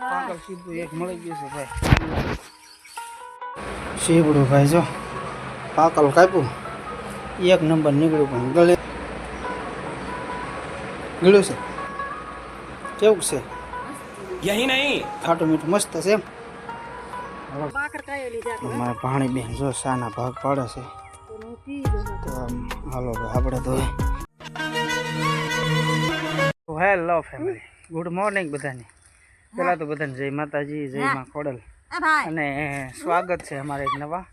પાકલ શીખડું એક મળી ગયું છે ભાઈ. શીખડું ભાઈ જો. પાકલ કાપ્યું. એક નંબર નીકળ્યું પણ ગળે ગળ્યું છે? કેવું છે? યહી નહીં. ખાટું મીઠું મસ્ત છે એમ. મારા પાણી બેન જો સાના ભાગ પાડે છે. હાલો આપણે તો હેલો ફેમિલી ગુડ મોર્નિંગ બધાને. પહેલાં તો બધાને જય માતાજી જય માં ખોડલ. અને સ્વાગત છે અમારે એક નવા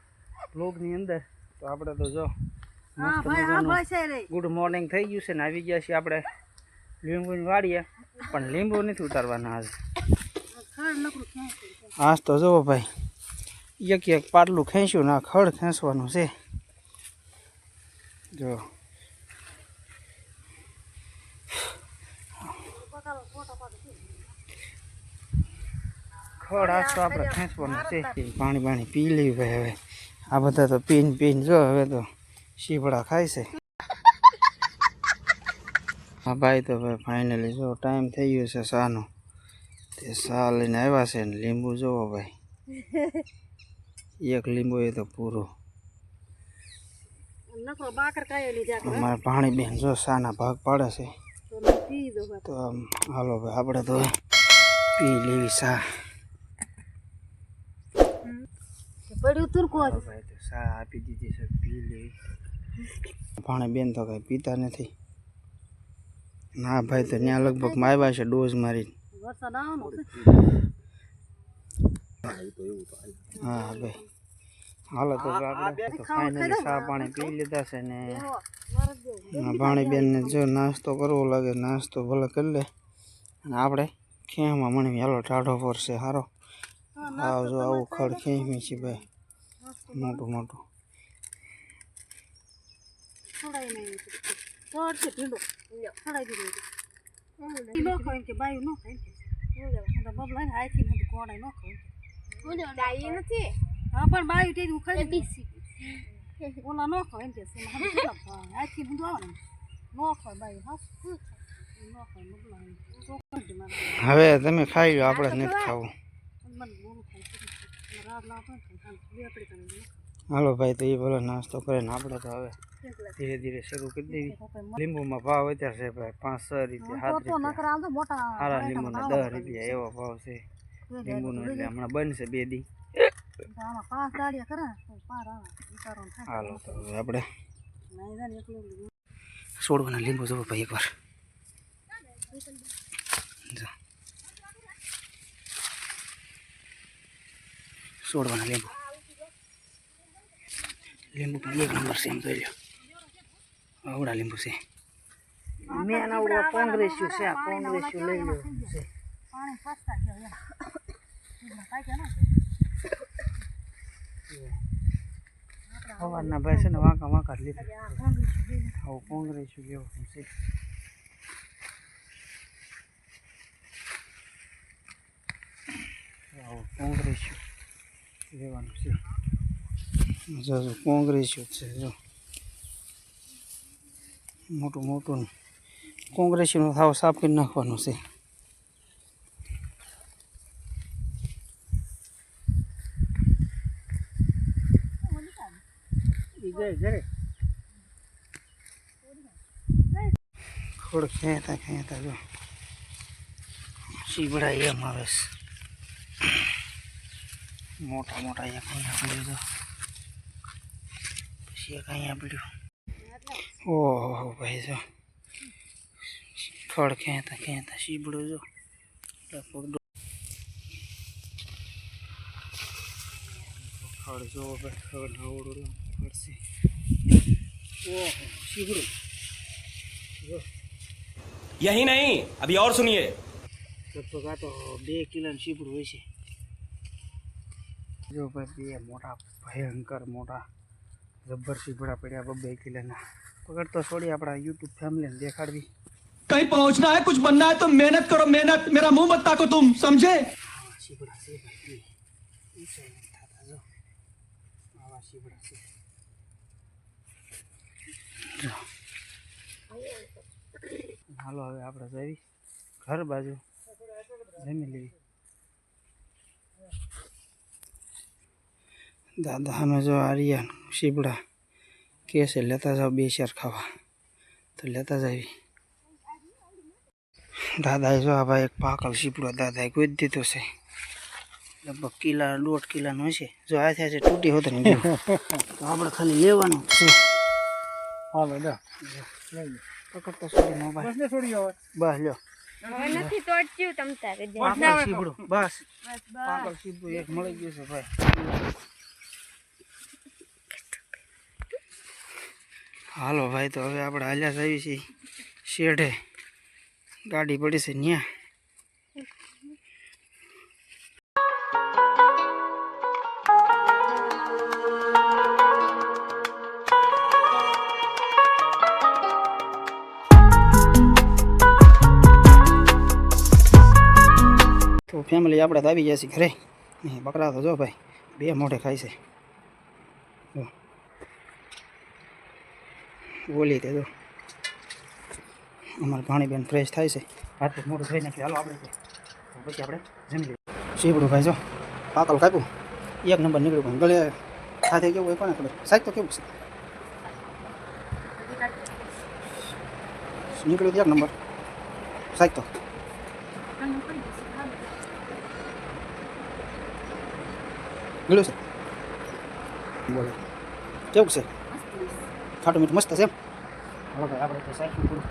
બ્લોગની અંદર. તો આપણે તો જો ગુડ મોર્નિંગ થઈ ગયું છે ને આવી ગયા છીએ આપણે લીંબુની વાડીએ. પણ લીંબુ નથી ઉતારવાના આજ. આજ તો જુઓ ભાઈ એક એક પાટલું ખેંચ્યું ના ખડ ખેંચવાનું છે. જો. ખડ આજ તો આપણે ખેંચવાનું છે પાણી પાણી પી લેવું હવે. આ બધા તો પીન પીન જો હવે તો શીપડા ખાય છે. હા ભાઈ તો ભાઈ ફાઇનલી જો ટાઈમ થઈ ગયો છે શાનો તે શા લઈને આવ્યા છે ને લીંબુ જોવો ભાઈ. એક લીંબુ એ તો પૂરો. અમારે પાણી બેન જો શાના ભાગ પાડે છે. તો હાલો ભાઈ આપણે તો પી લેવી સા પડ્યું તુરકો શા આપી દીધી છે પી લેવી પાણી બેન તો કઈ પીતા નથી ના ભાઈ તો ત્યાં લગભગ આવ્યા છે ડોઝ મારી હા ભાઈ હાલો તો આપણે તો ફાઇનલી ચા પાણી પી લીધા છે ને. ના પાણી બેનને જો નાસ્તો કરવો લાગે નાસ્તો ભલે કરી લે. અને આપણે ખેમાં મણી હાલો ટાઢો પડશે સારો આવ જો આવું ખડ ખેમી છે ભાઈ. મોટું મોટું. બાયું ન ખાય બબલા હાથી આઈથી ન ખાય ડાઈ નથી. હા પણ બાય તે હું ખાઈ દીધી. ઓલા નો ખાય એમ કે છે મને કેટલા ભાવે આઈથી બધું આવે ને નો ખાય બાયું હા મારે. હવે તમે ખાઈ લો આપણે નથી ખાવું. રાત હાલો ભાઈ તો એ બોલો નાસ્તો કરે ને આપણે તો હવે ધીરે ધીરે શરૂ કરી દેવી. લીંબુમાં ભાવ અત્યારે છે ભાઈ પાંચ છ રૂપિયા સાત તો રૂપિયા. સારા લીંબુના દસ રૂપિયા એવો ભાવ છે. લીંબુનો એટલે હમણાં બનશે બે દી. હાલો તો હવે આપણે. છોડવાના લીંબુ જવો ભાઈ એકવાર. જો. છોડવાના લીંબુ. લીંબુ પણ એક નંબર છે એમ જોઈ લો આવડા લીંબુ છે. મેં આવડું કોંગ્રેસ્યુ છે આ કોંગ્રેસ્યુ લઈ લો છે પાણી સવારના ભાઈ છે ને વાંકા વાંકા જ લીધું. આવું કોંગ્રેસ્યુ લેવું છે? આવું કોંગ્રેસ્યુ લેવાનું કોંગ્રેસ્યુ છે? જો. મોટું મોટું કોંગ્રેસ્યુનું થાવ સાફ કરી નાખવાનું છે. ખોડ ખેંચતા ખેંચતા જો ચીબડા એમ આવે છે મોટા મોટા એક અહીંયા પડ્યું જો પછી એક અહીંયા પડ્યું ઓહો ભાઈ જો ફળ ખેંચતા ખેંચતા શીબડો જો લગભગ ફળ જો ખડ હવડું ખડશે ઓહો શીબડું જો यही नहीं अभी और सुनिए લગભગ આ તો બે કિલોનું શીપડું હોય છે જો ભાઈ બે મોટા ભયંકર મોટા જબ્બર શીપડા પડ્યા બબ્બે કિલોના પકડતો છોડી આપણા યુટ્યુબ ફેમિલીને દેખાડવી कहीं पहुंचना है कुछ बनना है तो मेहनत करो मेहनत मेरा मुंह मत ताको तुम समझे આવા શીપડા છે ભાઈ બે ઊંચાઈ નથી થતા જો આવા શીપડા છે જો હાલો હવે આપણે જઈ ઘર બાજુ જમી લેવી દાદા અમે જો આર્યન શીપડા કે છે લેતા જાઓ બે ચાર ખાવા. તો લેતા જાવી દાદાએ જો આ ભાઈ એક પાકલ શીપડો દાદાએ ગોઈ દીધો છે. લગભગ કિલા દોઢ કિલાનો હશે. જો આ થયા છે તૂટી હોત ને તો. આપણે ખાલી લેવાનું. જ છે હા બધા પકડતો છોડી મોબાઈલ. બસ ને છોડી આવો. બસ લ્યો. હવે નથી તોડચ્યું તમ તારે શીપડું બસ પાકલ શીપડું એક મળી ગયું છે ભાઈ. હાલો ભાઈ તો હવે આપણે હાલ્યા જઈએ છીએ. શેઢે ગાડી પડી છે ન્યા. ફેમિલી આપણે તો આવી જશે ઘરે. બકરા તો જો ભાઈ, બે મોઢે ખાય છે. બોલી તે જો. અમારે પાણી ફ્રેશ થાય છે. હાથ મોઢું થઈ નાખ્યું. હાલો આપણે પછી આપણે જમી લઈએ. શીપડું ભાઈ જો. પાકલ કાપ્યું. એક નંબર નીકળ્યું પણ ગળે સાથે કેવું હોય કોને ખબર? સાહેબ તો કેવું છે? નીકળ્યું એક નંબર. સાહેબ તો. ગળ્યું છે? બોલે. કેવું છે? ખાટું મીઠું મસ્ત છે હવે ભાઈ, આપણે તો સાચું પૂરું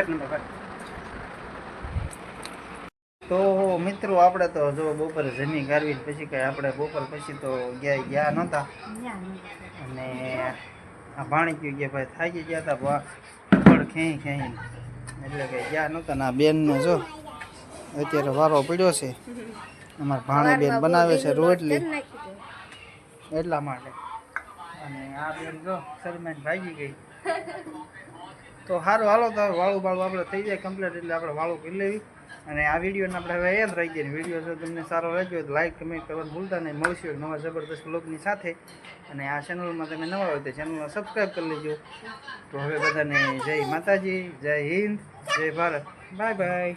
એક નંબર ભાઈ. તો મિત્રો, આપણે તો જો બપોરે જમી ગારવી પછી કઈ આપણે બપોર પછી તો ગયા ગયા નહોતા. અને આ ભાણી ગયું ગયા ભાઈ થાકી ગયા હતા ભા ફળ ખેંચી ખેંચી એટલે કે ગયા નહોતા. ના બેનને જો અત્યારે વારો પડ્યો છે. અમારા ભાણે બેન બનાવે છે રોટલી. એટલા માટે. અને આ બેન જો શરમાઈને ભાગી ગઈ. તો સારું હાલો તો વાળું બાળું આપણે થઈ જાય કમ્પ્લીટ એટલે આપણે વાળું કરી લેવી. અને આ વિડીયોને આપણે હવે યાદ રહી જાય વીડિયો જો તમને સારો લાગ્યો હોય તો લાઈક કમેન્ટ કરવાનું ભૂલતા નહીં. મળશું નવા જબરદસ્ત બ્લોગની સાથે. અને આ ચેનલમાં તમે નવા હોય તો ચેનલને સબસ્ક્રાઈબ કરી લેજો. તો હવે બધાને જય માતાજી, જય હિન્દ, જય ભારત. Bye bye